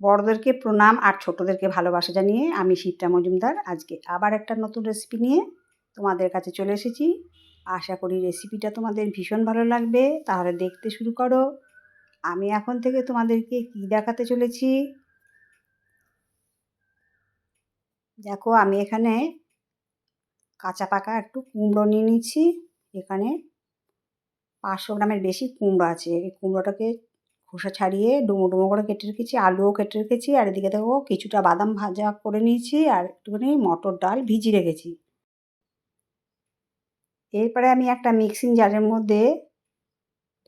বড়দেরকে প্রণাম আর ছোটদেরকে ভালোবাসা জানিয়ে আমি শিবটা মজুমদার। আজকে আবার একটা নতুন রেসিপি নিয়ে তোমাদের কাছে চলে এসেছি। আশা করি রেসিপিটা তোমাদের ভীষণ ভালো লাগবে। তাহলে দেখতে শুরু করো। আমি এখন থেকে তোমাদেরকে কি দেখাতে চলেছি? দেখো, আমি এখানে কাঁচা পাকা একটু কুমড়ো নিয়ে নিচ্ছি। এখানে পাঁচশো গ্রামের বেশি কুমড়ো আছে। এই কুমড়োটাকে খোসা ছাড়িয়ে ডুমো ডুমো করে কেটে রেখেছি, আলুও কেটে রেখেছি, আর এদিকে দেখো কিছুটা বাদাম ভাজা করে নিয়েছি আর একটুখানি মটর ডাল ভিজিয়ে রেখেছি। এরপরে আমি একটা মিক্সিং জারের মধ্যে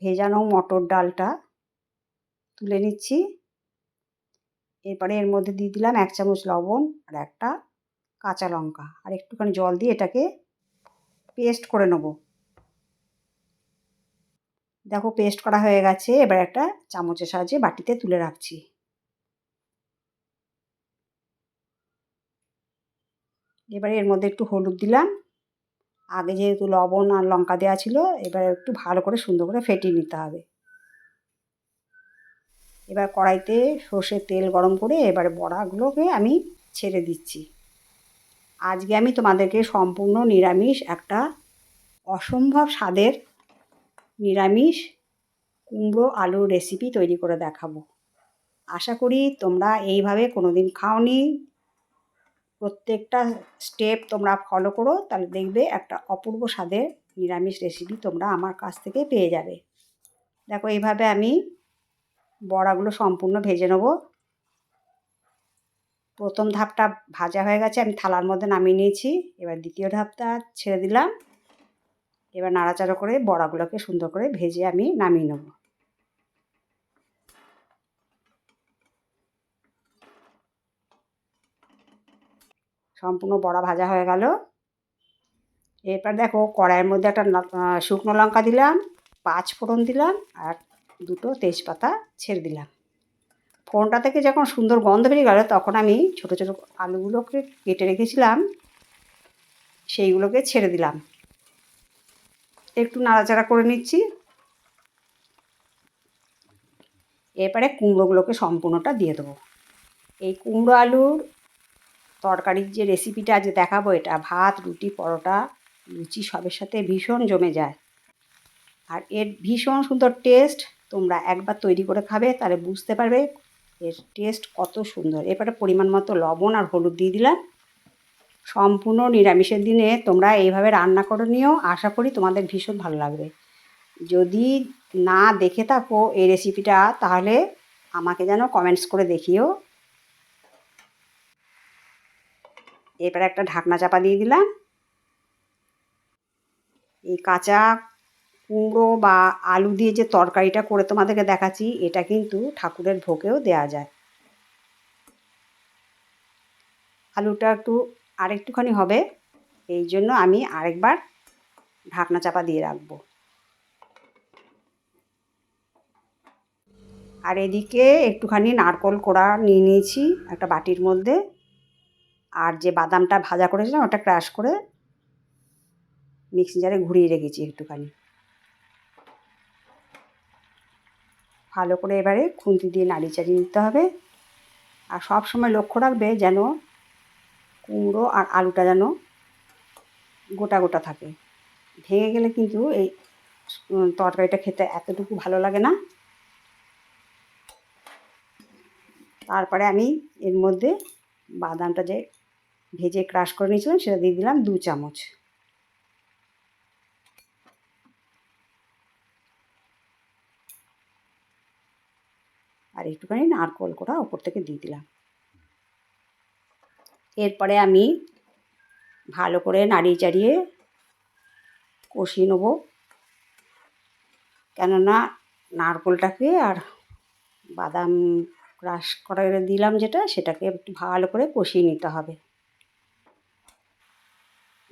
ভেজানো মটর ডালটা তুলে নিচ্ছি। এরপরে এর মধ্যে দিয়ে দিলাম এক চামচ লবণ আর একটা কাঁচা লঙ্কা, আর একটুখানি জল দিয়ে এটাকে পেস্ট করে নেব। দেখো পেস্ট করা হয়ে গেছে, এবার একটা চামচের সাহায্যে বাটিতে তুলে রাখছি। এবারে এর মধ্যে একটু হলুদ দিলাম। আগে যেহেতু লবণ আর লঙ্কা দেওয়া ছিল, এবার একটু ভালো করে সুন্দর করে ফেটিয়ে নিতে হবে। এবার কড়াইতে সর্ষের তেল গরম করে এবারে বড়াগুলোকে আমি ছেড়ে দিচ্ছি। আজকে আমি তোমাদেরকে সম্পূর্ণ নিরামিষ একটা অসম্ভব স্বাদের নিরামিষ কুমড়ো আলুর রেসিপি তৈরি করে দেখাবো। আশা করি তোমরা এইভাবে কোনো দিন খাওনি। প্রত্যেকটা স্টেপ তোমরা ফলো করো, তাহলে দেখবে একটা অপূর্ব স্বাদের নিরামিষ রেসিপি তোমরা আমার কাছ থেকে পেয়ে যাবে। দেখো, এইভাবে আমি বড়াগুলো সম্পূর্ণ ভেজে নেব। প্রথম ধাপটা ভাজা হয়ে গেছে, আমি থালার মধ্যে নামিয়ে নিয়েছি। এবার দ্বিতীয় ধাপটা ছেড়ে দিলাম। এবার নাড়াচাড়া করে বড়াগুলোকে সুন্দর করে ভেজে আমি নামিয়ে নেব। সম্পূর্ণ বড়া ভাজা হয়ে গেল। এরপর দেখো কড়াইয়ের মধ্যে একটা শুকনো লঙ্কা দিলাম, পাঁচ ফোড়ন দিলাম আর দুটো তেজপাতা ছেড়ে দিলাম। ফোড়নটা থেকে যখন সুন্দর গন্ধ বেরিয়ে গেল তখন আমি ছোটো ছোটো আলুগুলোকে কেটে রেখেছিলাম, সেইগুলোকে ছেড়ে দিলাম। একটু নাড়াচাড়া করে নিচ্ছি। এরপরে কুমড়োগুলোকে সম্পূর্ণটা দিয়ে দেবো। এই কুমড়ো আলুর তরকারির যে রেসিপিটা আজ দেখাবো, এটা ভাত, রুটি, পরোটা, লুচি সবের সাথে ভীষণ জমে যায়। আর এর ভীষণ সুন্দর টেস্ট তোমরা একবার তৈরি করে খাবে, তাহলে বুঝতে পারবে এর টেস্ট কত সুন্দর। এরপরে পরিমাণ মতো লবণ আর হলুদ দিয়ে দিলাম। সম্পূর্ণ নিরামিষের দিনে তোমরা এইভাবে রান্না করে নিও। আশা করি তোমাদের ভীষণ ভালো লাগবে। যদি না দেখে থাকো এই রেসিপিটা তাহলে আমাকে যেন কমেন্টস করে দেখিও। এরপরে একটা ঢাকনা চাপা দিয়ে দিলাম। এই কাঁচা কুমড়ো বা আলু দিয়ে যে তরকারিটা করে তোমাদেরকে দেখাচ্ছি, এটা কিন্তু ঠাকুরের ভোগেও দেয়া যায়। আলুটা একটু আরেকটুখানি হবে। এই জন্য আমি আরেকবার ঢাকনা চাপা দিয়ে রাখব। আর এদিকে একটুখানি নারকল কোড়া নিয়ে নিয়েছি একটা বাটির মধ্যে। আর যে বাদামটা ভাজা করেছিলাম ওটা ক্রাশ করে মিক্সি জারে ঘুরিয়ে রেখেছি একটুখানি। ভালো করে এবারে খুন্তি দিয়ে নাড়ি চাড়িয়ে নিতে হবে। আর সব সময় লক্ষ্য রাখবে যেন কুমড়ো আর আলুটা যেন গোটা গোটা থাকে। ভেঙে গেলে কিন্তু এই তরকারিটা খেতে এতটুকু ভালো লাগে না। তারপরে আমি এর মধ্যে বাদামটা যে ভেজে ক্রাশ করে নিয়েছিলাম, সেটা দিয়ে দিলাম দু চামচ। আর একটুখানি নারকল করা ওপর থেকে দিয়ে দিলাম। এরপরে আমি ভালো করে নাড়িয়ে চাড়িয়ে কষিয়ে নেব। কেননা নারকোলটাকে আর বাদাম ক্রাশ করে দিলাম যেটা, সেটাকে একটু ভালো করে কষিয়ে নিতে হবে।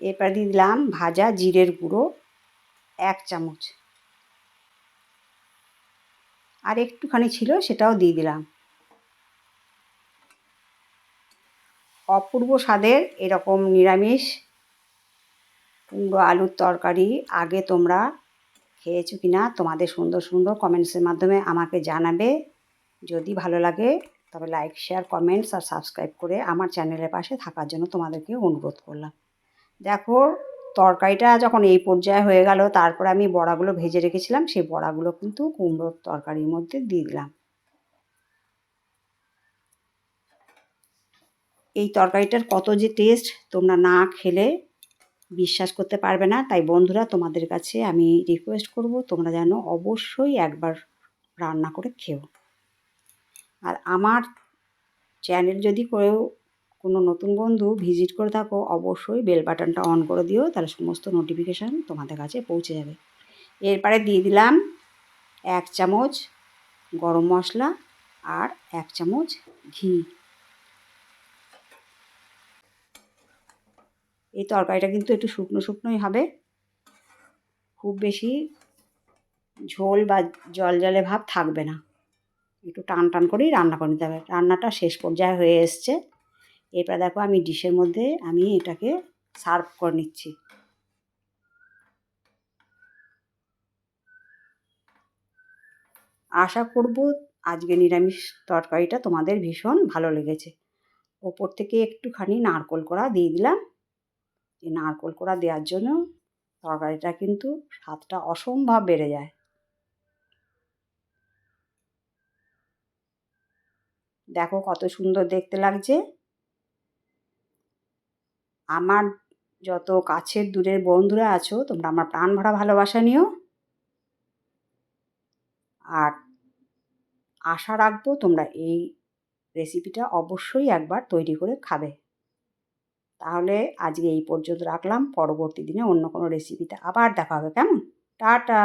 এরপর দিলাম ভাজা জিরের গুঁড়ো এক চামচ। আর একটুখানি ছিল সেটাও দিয়ে দিলাম। অপূর্ব স্বাদের এরকম নিরামিষ কুমড়ো আলুর তরকারি আগে তোমরা খেয়েছো কি না তোমাদের সুন্দর সুন্দর কমেন্টসের মাধ্যমে আমাকে জানাবে। যদি ভালো লাগে, তবে লাইক শেয়ার কমেন্টস আর সাবস্ক্রাইব করে আমার চ্যানেলের পাশে থাকার জন্য তোমাদেরকে অনুরোধ করলাম। দেখো, তরকারিটা যখন এই পর্যায়ে হয়ে গেল, তারপর আমি বড়াগুলো ভেজে রেখেছিলাম, সেই বড়াগুলো কিন্তু কুমড়োর তরকারির মধ্যে দিয়ে দিলাম। এই তরকারিটার কত যে টেস্ট তোমরা না খেলে বিশ্বাস করতে পারবে না। তাই বন্ধুরা, তোমাদের কাছে আমি রিকোয়েস্ট করব তোমরা যেন অবশ্যই একবার রান্না করে খেও। আর আমার চ্যানেল যদি কেউ কোনো নতুন বন্ধু ভিজিট করে থাকো, অবশ্যই বেল বাটনটা অন করে দিও, তাহলে সমস্ত নোটিফিকেশান তোমাদের কাছে পৌঁছে যাবে। এরপরে দিয়ে দিলাম এক চামচ গরম মশলা আর এক চামচ ঘি। এই তরকারিটা কিন্তু একটু শুকনো শুকনোই হবে। খুব বেশি ঝোল বা জল জলে ভাব থাকবে না। একটু টান টান করেই রান্না করে নিতে হবে। রান্নাটা শেষ পর্যায়ে হয়ে এসছে। এরপর দেখো আমি ডিশের মধ্যে আমি এটাকে সার্ভ করে নিচ্ছি। আশা করব আজকে নিরামিষ তরকারিটা তোমাদের ভীষণ ভালো লেগেছে। ওপর থেকে একটুখানি নারকোল করা দিয়ে দিলাম। এই নারকোল কোড়া দেওয়ার জন্য তরকারিটা কিন্তু স্বাদটা অসম্ভব বেড়ে যায়। দেখো কত সুন্দর দেখতে লাগছে। আমার যত কাছের দূরের বন্ধুরা আছো, তোমরা আমার প্রাণ ভরা ভালোবাসা নিও। আর আশা রাখব তোমরা এই রেসিপিটা অবশ্যই একবার তৈরি করে খাবে। তাহলে আজকে এই পর্যন্ত রাখলাম। পরবর্তী দিনে অন্য কোনো রেসিপিতে আবার দেখা হবে। কেমন? টাটা!